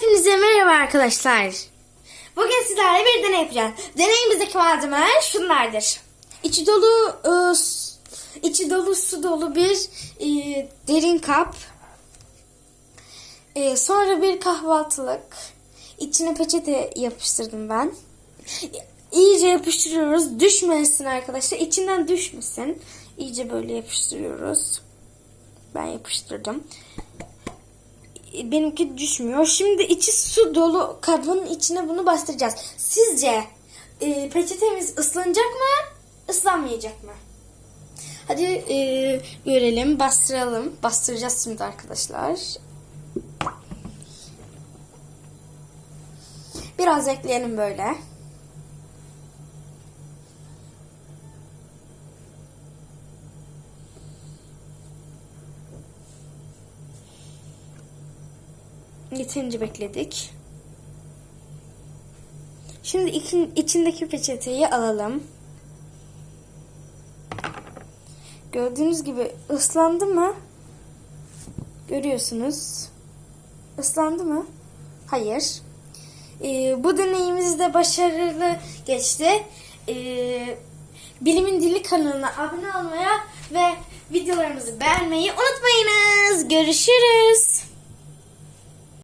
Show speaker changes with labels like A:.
A: Hepinize merhaba arkadaşlar. Bugün sizlerle bir deney yapacağız. Deneyimizdeki malzemeler şunlardır. İçi dolu e, içi dolu su dolu bir e, derin kap. E, sonra bir kahvaltılık. İçine peçete yapıştırdım ben. İyice yapıştırıyoruz. Düşmesin arkadaşlar. İçinden düşmesin. İyice böyle yapıştırıyoruz. Ben yapıştırdım benimki düşmüyor. Şimdi içi su dolu kabın içine bunu bastıracağız. Sizce e, peçetemiz ıslanacak mı? Islanmayacak mı? Hadi e, görelim, bastıralım. Bastıracağız şimdi arkadaşlar. Biraz ekleyelim böyle. Yeterince bekledik. Şimdi içindeki peçeteyi alalım. Gördüğünüz gibi ıslandı mı? Görüyorsunuz. Islandı mı? Hayır. Ee, bu deneyimiz de başarılı geçti. Ee, Bilimin Dili kanalına abone olmaya ve videolarımızı beğenmeyi unutmayınız. Görüşürüz.